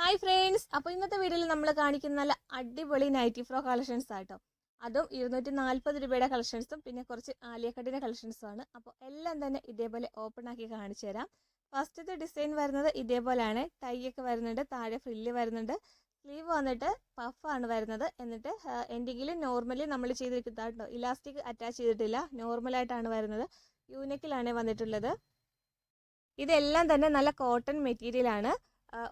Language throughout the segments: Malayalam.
ഹായ് ഫ്രണ്ട്സ് അപ്പോൾ ഇന്നത്തെ വീഡിയോയിൽ നമ്മൾ കാണിക്കുന്ന നല്ല അടിപൊളി നൈറ്റി ഫ്രോ കളക്ഷൻസ് ആട്ടോ. അതും ഇരുന്നൂറ്റി നാൽപ്പത് രൂപയുടെ കളക്ഷൻസും പിന്നെ കുറച്ച് ആലിയക്കട്ടിന്റെ കളക്ഷൻസും ആണ്. അപ്പോൾ എല്ലാം തന്നെ ഇതേപോലെ ഓപ്പൺ ആക്കി കാണിച്ചു തരാം. ഫസ്റ്റത്തെ ഡിസൈൻ വരുന്നത് ഇതേപോലെയാണ്. ടൈ ഒക്കെ വരുന്നുണ്ട് താഴെ ഫ്രില്ല് വരുന്നുണ്ട്. സ്ലീവ് വന്നിട്ട് പഫാണ് വരുന്നത്. എന്നിട്ട് എൻഡിങ്ങിൽ നോർമലി നമ്മൾ ചെയ്തിരിക്കുന്നതാട്ടോ ഇലാസ്റ്റിക് അറ്റാച്ച് ചെയ്തിട്ടില്ല. നോർമലായിട്ടാണ് വരുന്നത്. യൂനെക്കിലാണ് വന്നിട്ടുള്ളത്. ഇതെല്ലാം തന്നെ നല്ല കോട്ടൺ മെറ്റീരിയലാണ്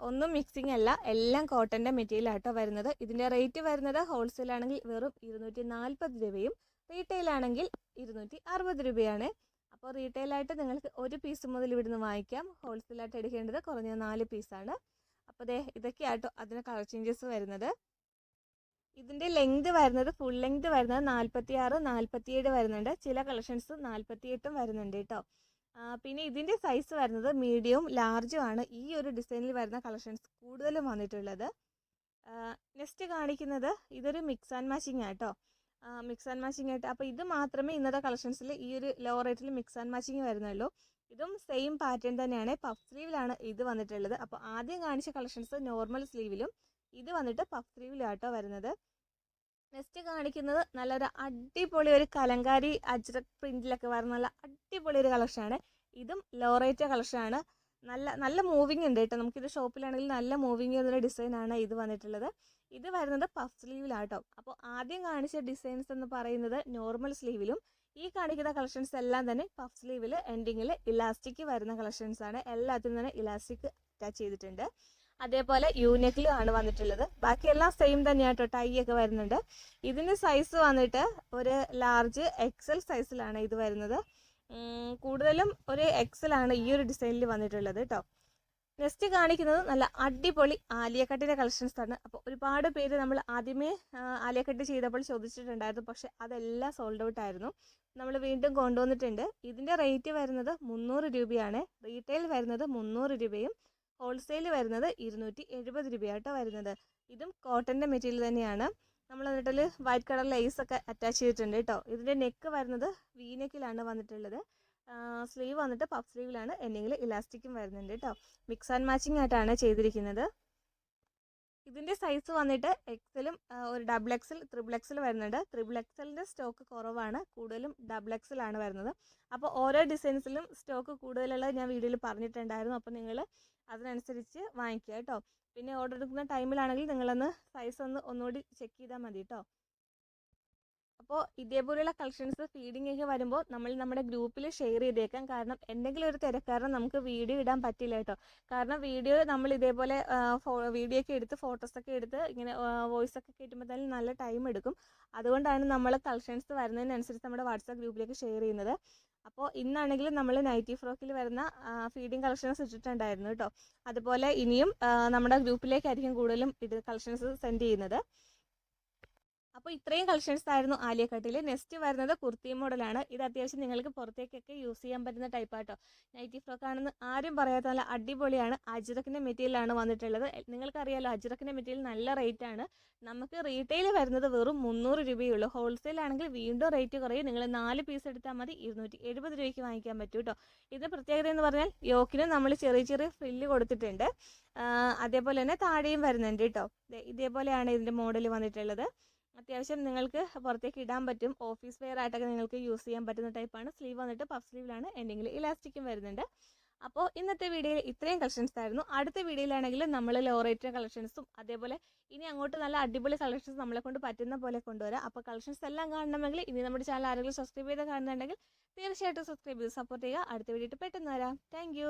ഒന്നും മിക്സിംഗ് അല്ല. എല്ലാം കോട്ടന്റെ മെറ്റീരിയൽ ആട്ടോ വരുന്നത്. ഇതിന്റെ റേറ്റ് വരുന്നത് ഹോൾസെയിൽ ആണെങ്കിൽ വെറും ഇരുന്നൂറ്റി നാൽപ്പത് രൂപയും റീറ്റെയിൽ ആണെങ്കിൽ ഇരുന്നൂറ്റി അറുപത് രൂപയാണ്. അപ്പോൾ റീറ്റെയിലായിട്ട് നിങ്ങൾക്ക് ഒരു പീസ് മുതൽ ഇവിടുന്ന് വാങ്ങിക്കാം. ഹോൾസെയിലായിട്ട് എടുക്കേണ്ടത് കുറഞ്ഞ നാല് പീസാണ് അപ്പോൾ ദേ ഇതൊക്കെയാട്ടോ അതിന് കളർ ചേഞ്ചസ് വരുന്നത്. ഇതിന്റെ ലെങ്ത് വരുന്നത് ഫുൾ ലെങ്ത് വരുന്നത് നാൽപ്പത്തി ആറ് നാൽപ്പത്തിയേഴ് വരുന്നുണ്ട്. ചില കളക്ഷൻസ് നാൽപ്പത്തിയെട്ടും വരുന്നുണ്ട് കേട്ടോ. പിന്നെ ഇതിന്റെ സൈസ് വരുന്നത് മീഡിയവും ലാർജും ആണ്. ഈ ഒരു ഡിസൈനിൽ വരുന്ന കളക്ഷൻസ് കൂടുതലും വന്നിട്ടുള്ളത്. നെക്സ്റ്റ് കാണിക്കുന്നത് ഇതൊരു മിക്സ് ആൻഡ് മാച്ചിങ് ആട്ടോ. മിക്സ് ആൻഡ് മാച്ചിങ് ആയിട്ട് അപ്പോൾ ഇത് മാത്രമേ ഇന്നത്തെ കളക്ഷൻസിൽ ഈ ഒരു ലോ റേറ്റിൽ മിക്സ് ആൻഡ് മാച്ചിങ് വരുന്നുള്ളൂ. ഇതും സെയിം പാറ്റേൺ തന്നെയാണ്. പഫ് സ്ലീവിലാണ് ഇത് വന്നിട്ടുള്ളത്. അപ്പോൾ ആദ്യം കാണിച്ച കളക്ഷൻസ് നോർമൽ സ്ലീവിലും ഇത് വന്നിട്ട് പഫ് സ്ലീവിലാട്ടോ വരുന്നത്. നെക്സ്റ്റ് കാണിക്കുന്നത് നല്ലൊരു അടിപൊളി ഒരു കലങ്കാരി അജ്രക് പ്രിന്റിലൊക്കെ വരുന്ന നല്ല അടിപൊളി ഒരു കളക്ഷനാണ് ഇതും ലോറേറ്റ കളക്ഷനാണ് നല്ല നല്ല മൂവിങ് ഉണ്ട് കേട്ടോ. നമുക്കിത് ഷോപ്പിലാണെങ്കിൽ നല്ല മൂവിങ് ചെയ്യുന്ന ഡിസൈനാണ് ഇത് വന്നിട്ടുള്ളത്. ഇത് വരുന്നത് പഫ് സ്ലീവിലാട്ടോ അപ്പോൾ ആദ്യം കാണിച്ച ഡിസൈൻസ് എന്ന് പറയുന്നത് നോർമൽ സ്ലീവിലും ഈ കാണിക്കുന്ന കളക്ഷൻസ് എല്ലാം തന്നെ പഫ് സ്ലീവിൽ എൻഡിങ്ങിൽ ഇലാസ്റ്റിക് വരുന്ന കളക്ഷൻസ് ആണ്. എല്ലാത്തിനും തന്നെ ഇലാസ്റ്റിക് അറ്റാച്ച് ചെയ്തിട്ടുണ്ട്. അതേപോലെ യൂനെക്കിലും ആണ് വന്നിട്ടുള്ളത്. ബാക്കിയെല്ലാം സെയിം തന്നെയാട്ടോ ടൈ ഒക്കെ വരുന്നുണ്ട്. ഇതിന്റെ സൈസ് വന്നിട്ട് ഒരു ലാർജ് എക്സൽ സൈസിലാണ് ഇത് വരുന്നത്. കൂടുതലും ഒരു എക്സൽ ആണ് ഈ ഒരു ഡിസൈനിൽ വന്നിട്ടുള്ളത് കേട്ടോ നെക്സ്റ്റ് കാണിക്കുന്നത് നല്ല അടിപൊളി ആലിയക്കട്ടിന്റെ കളക്ഷൻസ് ആണ്. അപ്പോൾ ഒരുപാട് പേര് നമ്മൾ ആദ്യമേ ആലിയക്കട്ട് ചെയ്തപ്പോൾ ചോദിച്ചിട്ടുണ്ടായിരുന്നു. പക്ഷെ അതെല്ലാം സോൾഡ് ഔട്ട് ആയിരുന്നു. നമ്മൾ വീണ്ടും കൊണ്ടുവന്നിട്ടുണ്ട്. ഇതിന്റെ റേറ്റ് വരുന്നത് മുന്നൂറ് രൂപയാണ്. റീറ്റെയിൽ വരുന്നത് മുന്നൂറ് രൂപയും ഹോൾസെയിൽ വരുന്നത് ഇരുന്നൂറ്റി എഴുപത് രൂപയാട്ടോ വരുന്നത്. ഇതും കോട്ടന്റെ മെറ്റീരിയൽ തന്നെയാണ്. നമ്മൾ എന്നിട്ടിൽ വൈറ്റ് കളർ ലൈസ് ഒക്കെ അറ്റാച്ച് ചെയ്തിട്ടുണ്ട് കേട്ടോ. ഇതിന്റെ നെക്ക് വരുന്നത് വി നെക്കിലാണ് വന്നിട്ടുള്ളത്. സ്ലീവ് വന്നിട്ട് പഫ് സ്ലീവിലാണ് എന്തെങ്കിലും ഇലാസ്റ്റിക്കും വരുന്നുണ്ട് കേട്ടോ. മിക്സ് ആൻഡ് മാച്ചിങ് ആയിട്ടാണ് ചെയ്തിരിക്കുന്നത്. ഇതിന്റെ സൈസ് വന്നിട്ട് എക്സലും ഒരു ഡബിൾ എക്സൽ ത്രിബിൾ എക്സൽ വരുന്നുണ്ട്. ത്രിബിൾ എക്സലിന്റെ സ്റ്റോക്ക് കുറവാണ്. കൂടുതലും ഡബിൾ എക്സലാണ് വരുന്നത്. അപ്പോൾ ഓരോ ഡിസൈൻസിലും സ്റ്റോക്ക് കൂടുതലുള്ളത് ഞാൻ വീഡിയോയിൽ പറഞ്ഞിട്ടുണ്ടായിരുന്നു. അപ്പോൾ നിങ്ങൾ അതിനനുസരിച്ച് വാങ്ങിക്കുക കേട്ടോ. പിന്നെ ഓർഡർ എടുക്കുന്ന ടൈമിലാണെങ്കിൽ നിങ്ങളൊന്ന് സൈസ് ഒന്ന് ഒന്നുകൂടി ചെക്ക് ചെയ്താൽ മതി കേട്ടോ. അപ്പോൾ ഇതേപോലെയുള്ള കളക്ഷൻസ് ഫീഡിംഗ് ഒക്കെ വരുമ്പോൾ നമ്മൾ നമ്മുടെ ഗ്രൂപ്പിൽ ഷെയർ ചെയ്തേക്കാം. കാരണം എന്തെങ്കിലും ഒരു തിരക്കാരണം നമുക്ക് വീഡിയോ ഇടാൻ പറ്റില്ല കേട്ടോ. കാരണം വീഡിയോ നമ്മൾ ഇതേപോലെ വീഡിയോ ഒക്കെ എടുത്ത് ഫോട്ടോസൊക്കെ എടുത്ത് ഇങ്ങനെ വോയിസ് ഒക്കെ കേട്ടുമ്പോഴത്തേനും നല്ല ടൈം എടുക്കും. അതുകൊണ്ടാണ് നമ്മൾ കളക്ഷൻസ് വരുന്നതിനനുസരിച്ച് നമ്മുടെ വാട്സാപ്പ് ഗ്രൂപ്പിലേക്ക് ഷെയർ ചെയ്യുന്നത്. അപ്പോൾ ഇന്നാണെങ്കിലും നമ്മൾ നൈറ്റി ഫ്രോക്കിൽ വരുന്ന ഫീഡിങ് കളക്ഷൻസ് ഇട്ടിട്ടുണ്ടായിരുന്നു കേട്ടോ. അതുപോലെ ഇനിയും നമ്മുടെ ഗ്രൂപ്പിലേക്കായിരിക്കും കൂടുതലും ഇത് കളക്ഷൻസ് സെൻഡ് ചെയ്യുന്നത്. അപ്പോൾ ഇത്രയും കളക്ഷൻസ് ആയിരുന്നു ആലിയ കട്ടിൽ നെക്സ്റ്റ് വരുന്നത് കുർത്തി മോഡലാണ് ഇത് അത്യാവശ്യം നിങ്ങൾക്ക് പുറത്തേക്കൊക്കെ യൂസ് ചെയ്യാൻ പറ്റുന്ന ടൈപ്പ് ആട്ടോ. നൈറ്റി ഫ്രോക്ക് ആണെന്ന് ആരും പറയാത്ത നല്ല അടിപൊളിയാണ്. അജ്രക്കിന്റെ മെറ്റീരിയലാണ് വന്നിട്ടുള്ളത്. നിങ്ങൾക്കറിയാലോ അജ്രക്കിന്റെ മെറ്റീരിയൽ നല്ല റേറ്റ് ആണ്. നമുക്ക് റീറ്റെയിൽ വരുന്നത് വെറും മുന്നൂറ് രൂപയുള്ളൂ ഹോൾസെയിൽ ആണെങ്കിൽ വീണ്ടും റേറ്റ് കുറയും. നിങ്ങൾ നാല് പീസ് എടുത്താൽ മതി. ഇരുന്നൂറ്റി എഴുപത് രൂപയ്ക്ക് വാങ്ങിക്കാൻ പറ്റും കേട്ടോ ഇത് പ്രത്യേകത എന്ന് പറഞ്ഞാൽ യോക്കിന് നമ്മൾ ചെറിയ ചെറിയ ഫ്രില്ല് കൊടുത്തിട്ടുണ്ട്. അതേപോലെ തന്നെ താഴെയും വരുന്നുണ്ട് കേട്ടോ ഇതേപോലെയാണ് ഇതിന്റെ മോഡൽ വന്നിട്ടുള്ളത്. അത്യാവശ്യം നിങ്ങൾക്ക് പുറത്തേക്ക് ഇടാൻ പറ്റും. ഓഫീസ് വെയർ ആയിട്ടൊക്കെ നിങ്ങൾക്ക് യൂസ് ചെയ്യാൻ പറ്റുന്ന ടൈപ്പാണ് സ്ലീവ് വന്നിട്ട് പഫ് സ്ലീവിലാണ് എൻഡിങ്ങിൽ ഇലാസ്റ്റിക്കും വരുന്നുണ്ട്. അപ്പോൾ ഇന്നത്തെ വീഡിയോയിൽ ഇത്രയും കളക്ഷൻസ് ആയിരുന്നു. അടുത്ത വീഡിയോയിലാണെങ്കിൽ നമ്മൾ ലോ റേറ്റ് കളക്ഷൻസും അതേപോലെ ഇനി അങ്ങോട്ട് നല്ല അടിപൊളി കളക്ഷൻസ് നമ്മളെ കൊണ്ട് പറ്റുന്ന പോലെ കൊണ്ടുവരാം. അപ്പോൾ കളക്ഷൻസ് എല്ലാം കാണണമെങ്കിൽ ഇനി നമ്മുടെ ചാനൽ ആരെങ്കിലും സബ്സ്ക്രൈബ് ചെയ്ത് കാണുന്നുണ്ടെങ്കിൽ തീർച്ചയായിട്ടും സബ്സ്ക്രൈബ് ചെയ്ത് സപ്പോർട്ട് ചെയ്യുക. അടുത്ത വീഡിയോ പെട്ടെന്ന് വരാം. താങ്ക്